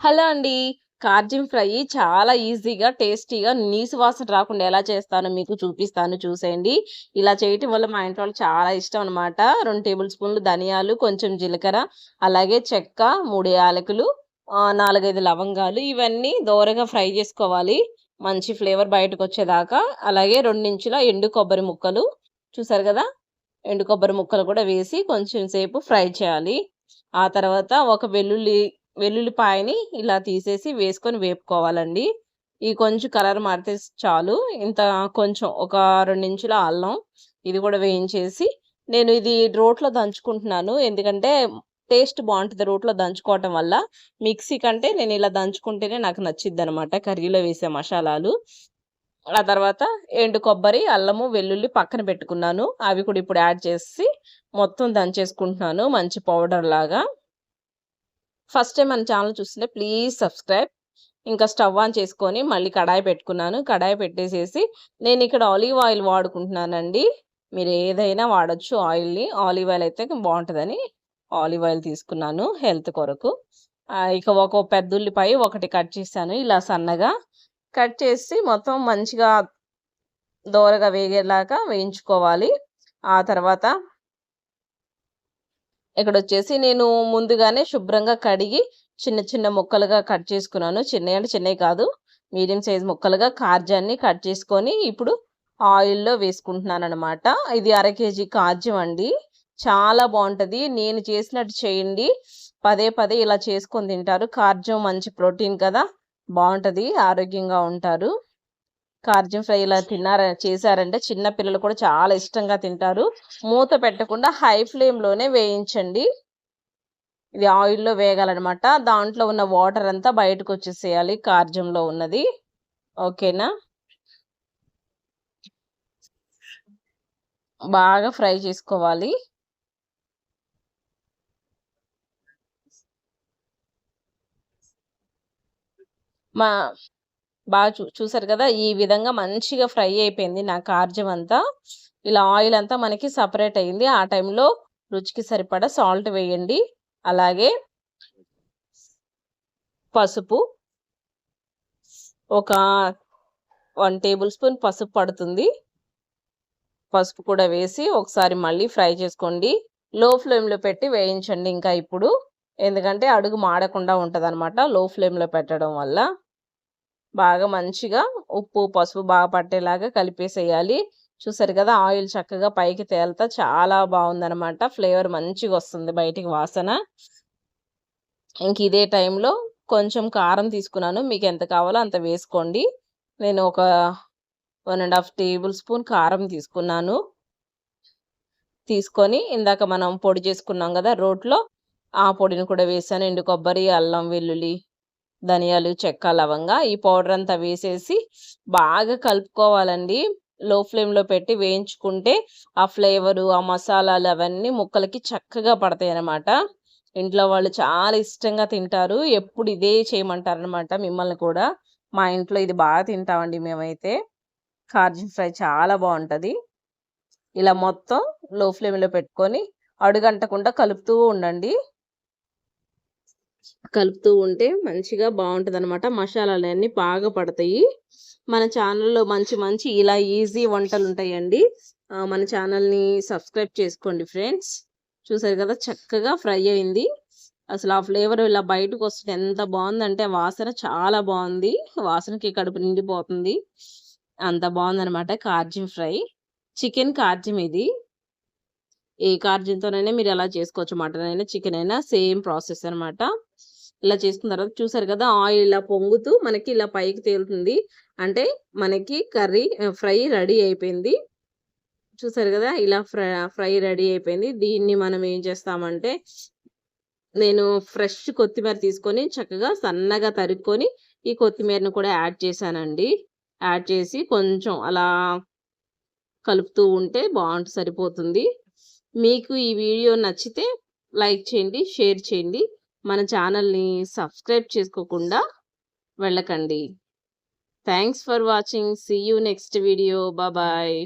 Hello అండి. కార్జిన్ fry చాలా ఈజీగా, టేస్టీగా నీసు వాసన రాకుండా ఎలా చేస్తానో మీకు చూపిస్తాను చూసేయండి. ఇలా చేయటం వల్ల మా ఇంట్లో వాళ్ళకి చాలా ఇష్టం అనమాట. రెండు టేబుల్ స్పూన్లు ధనియాలు, కొంచెం జీలకర్ర, అలాగే చెక్క, మూడు యాలకులు, నాలుగైదు లవంగాలు ఇవన్నీ దోరగా ఫ్రై చేసుకోవాలి. మంచి ఫ్లేవర్ బయటకొచ్చేదాకా. అలాగే రెండించుల ఎండు కొబ్బరి ముక్కలు చూసారు కదా ఎండు కొబ్బరి ముక్కలు కూడా వేసి కొంచెం సేపు ఫ్రై చేయాలి. ఆ తర్వాత ఒక వెల్లుల్లి వెల్లుల్లిపాయని ఇలా తీసేసి వేసుకొని వేపుకోవాలండి. ఈ కొంచెం కలర్ మారితే చాలు. ఇంత కొంచెం ఒక రెండు ఇంచుల అల్లం ఇది కూడా వేయించేసి నేను ఇది రోట్లో దంచుకుంటున్నాను. ఎందుకంటే టేస్ట్ బాగుంటుంది రోట్లో దంచుకోవటం వల్ల. మిక్సీ కంటే నేను ఇలా దంచుకుంటేనే నాకు నచ్చిద్ది అనమాట కర్రీలో వేసే మసాలాలు ఆ తర్వాత ఎండు కొబ్బరి, అల్లము, వెల్లుల్లి పక్కన పెట్టుకున్నాను. అవి కూడా ఇప్పుడు యాడ్ చేసి మొత్తం దంచేసుకుంటున్నాను మంచి పౌడర్ లాగా. ఫస్ట్ టైం మన ఛానల్ చూస్తుంటే ప్లీజ్ సబ్స్క్రైబ్. ఇంకా స్టవ్ ఆన్ చేసుకొని మళ్ళీ కడాయి పెట్టుకున్నాను. కడాయి పెట్టేసేసి నేను ఇక్కడ ఆలివ్ ఆయిల్ వాడుకుంటున్నానండి. మీరు ఏదైనా వాడొచ్చు ఆయిల్‌ని. ఆలివ్ ఆయిల్ అయితే బాగుంటుందని ఆలివ్ ఆయిల్ తీసుకున్నాను హెల్త్ కొరకు. ఇక ఒక పెద్ద ఉల్లిపాయ ఒకటి కట్ చేశాను ఇలా సన్నగా. కట్ చేసి మొత్తం మంచిగా దోరగా వేగేలాగా వేయించుకోవాలి. ఆ తర్వాత ఇక్కడ వచ్చేసి నేను ముందుగానే శుభ్రంగా కడిగి చిన్న చిన్న ముక్కలుగా కట్ చేసుకున్నాను. చిన్నవి అంటే చిన్నవి కాదు. మీడియం సైజ్ ముక్కలుగా కార్జాన్ని కట్ చేసుకొని ఇప్పుడు ఆయిల్‌లో వేసుకుంటున్నాను అనమాట ఇది అర కేజీ కాజ్యం అండి. చాలా బాగుంటుంది నేను చేసినట్టు చేయండి. పదే పదే ఇలా చేసుకొని తింటారు. కార్జం మంచి ప్రోటీన్ కదా! బాగుంటుంది ఆరోగ్యంగా ఉంటారు. కార్జం ఫ్రై ఇలా తిన్నార చేశారంటే చిన్న పిల్లలు కూడా చాలా ఇష్టంగా తింటారు. మూత పెట్టకుండా హై ఫ్లేమ్‌లోనే వేయించండి. ఇది ఆయిల్‌లో వేగాలనమాట. దాంట్లో ఉన్న వాటర్ అంతా బయటకొచ్చేసేయాలి కార్జంలో ఉన్నది. ఓకేనా? బాగా ఫ్రై చేసుకోవాలి. మా బాగా చూ చూసారు కదా! ఈ విధంగా మంచిగా ఫ్రై అయిపోయింది నా కార్జం అంతా. ఇలా ఆయిల్ అంతా మనకి సపరేట్ అయింది. ఆ టైంలో రుచికి సరిపడా సాల్ట్ వేయండి. అలాగే పసుపు ఒక వన్ టేబుల్ స్పూన్ పసుపు పడుతుంది. పసుపు కూడా వేసి ఒకసారి మళ్ళీ ఫ్రై చేసుకోండి. లో ఫ్లేమ్‌లో పెట్టి వేయించండి ఇంకా ఇప్పుడు. ఎందుకంటే అడుగు మాడకుండా ఉంటదనమాట లో ఫ్లేమ్‌లో పెట్టడం వల్ల. బాగా మంచిగా ఉప్పు, పసుపు బాగా పట్టేలాగా కలిపేసేయాలి. చూసారు కదా! ఆయిల్ చక్కగా పైకి తేలుతా చాలా బాగుందనమాట ఫ్లేవర్ మంచిగా వస్తుంది బయటికి వాసన. ఇంక ఇదే టైంలో కొంచెం కారం తీసుకున్నాను. మీకు ఎంత కావాలో అంత వేసుకోండి. నేను ఒక one and half tablespoon కారం తీసుకున్నాను. తీసుకొని ఇందాక మనం పొడి చేసుకున్నాం కదా రోట్లో ఆ పొడిని కూడా వేసాను. ఎండు కొబ్బరి, అల్లం, వెల్లుల్లి, ధనియాలు, చెక్క, లవంగా ఈ పౌడర్ అంతా వేసేసి బాగా కలుపుకోవాలండి. లో ఫ్లేమ్‌లో పెట్టి వేయించుకుంటే ఆ ఫ్లేవరు, ఆ మసాలాలు అవన్నీ ముక్కలకి చక్కగా పడతాయి అన్నమాట ఇంట్లో వాళ్ళు చాలా ఇష్టంగా తింటారు. ఎప్పుడు ఇదే చేయమంటారనమాట మిమ్మల్ని కూడా. మా ఇంట్లో ఇది బాగా తింటామండి మేమైతే. కార్జిన్ ఫ్రై చాలా బాగుంటుంది ఇలా మొత్తం లో ఫ్లేమ్‌లో పెట్టుకొని అడుగంటకుండా కలుపుతూ ఉండండి. కలుపుతూ ఉంటే మంచిగా బాగుంటుంది అనమాట మసాలాలన్నీ బాగా పడతాయి. మన ఛానల్‌లో మంచి మంచి ఇలా ఈజీ వంటలు ఉంటాయండి మన ఛానల్‌ని సబ్స్క్రైబ్ చేసుకోండి ఫ్రెండ్స్. చూసారు కదా! చక్కగా ఫ్రై అయింది. అసలు ఆ ఫ్లేవర్ ఇలా బయటకు బయటకొస్తుంది ఎంత బాగుందంటే వాసన చాలా బాగుంది వాసనకి కడుపు నిండిపోతుంది. అంత బాగుందనమాట కార్జన్ ఫ్రై. చికెన్ కార్జం ఇది. ఏ కార్జిన్తోనైనా మీరు ఎలా చేసుకోవచ్చు. మటన్ అయినా, చికెన్ అయినా సేమ్ ప్రాసెస్ అనమాట. ఇలా చేసుకున్న తర్వాత చూసారు కదా! ఆయిల్ ఇలా పొంగుతూ మనకి ఇలా పైకి తేలుతుంది. అంటే మనకి కర్రీ ఫ్రై రెడీ అయిపోయింది. చూసారు కదా ఇలా ఫ్రై ఫ్రై రెడీ అయిపోయింది. దీన్ని మనం ఏం చేస్తామంటే నేను ఫ్రెష్ కొత్తిమీర తీసుకొని చక్కగా సన్నగా తరుక్కొని ఈ కొత్తిమీరను కూడా యాడ్ చేశానండి. యాడ్ చేసి కొంచెం అలా కలుపుతూ ఉంటే బాగుంటు సరిపోతుంది. మీకు ఈ వీడియో నచ్చితే లైక్ చేయండి, షేర్ చేయండి. మన ఛానల్‌ని సబ్స్క్రైబ్ చేసుకోకుండా వెళ్ళకండి. Thanks for watching. See you next video. బాబాయ్ బాయ్.